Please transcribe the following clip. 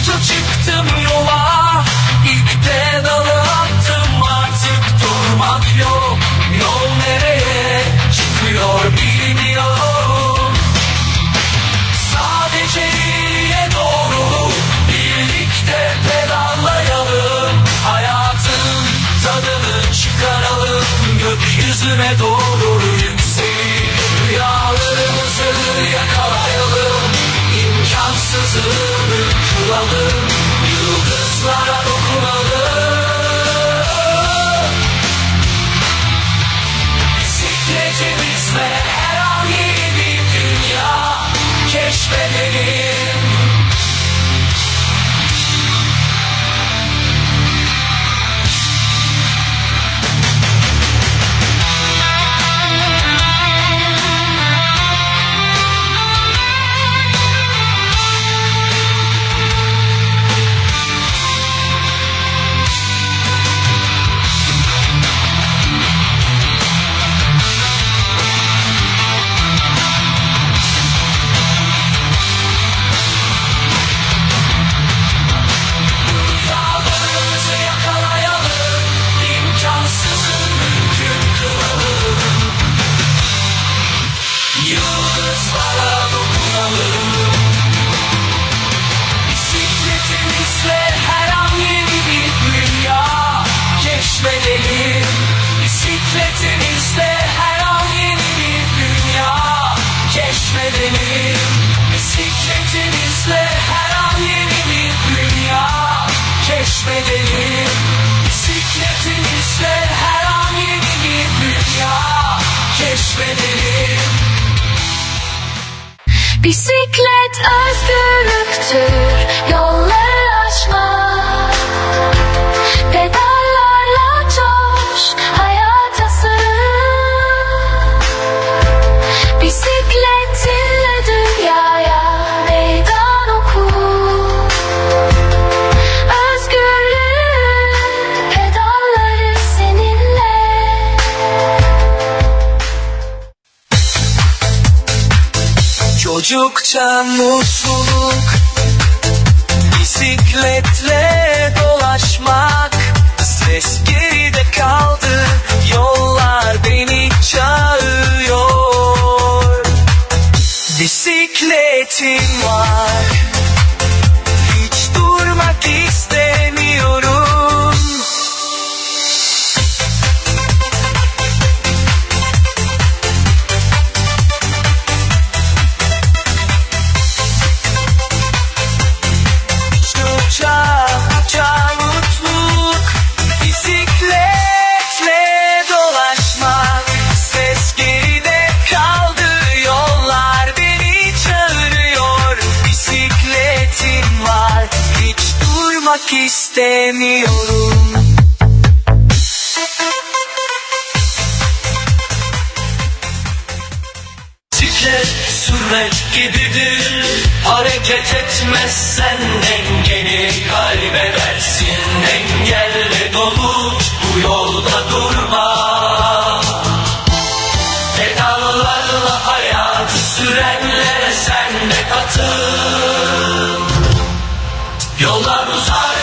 Yırtıp çıktım yola. İlk pedalı attım artık durmak yok. Yol nereye çıkıyor bilmiyorum. Sadece iyiye doğru birlikte pedallayalım. Hayatın tadını çıkaralım. Gökyüzüne doğru yükseği Rüyalarımızı yakalayalım. İmkansızı Oh. Bisiklet özgürlüktür Yolları aşmak Çocukça mutluluk. Bisikletle dolaşmak Ses geride kaldı. Yollar beni çağırıyor. Bisikletim var durmak istemiyorum. Bisiklet sürmek gibidir. Hareket etmezsen dengeni kaybedersin. Engelle dolu bu yolda durma. Pedallarla hayatı sürenlere sen de katıl Yollar uzar.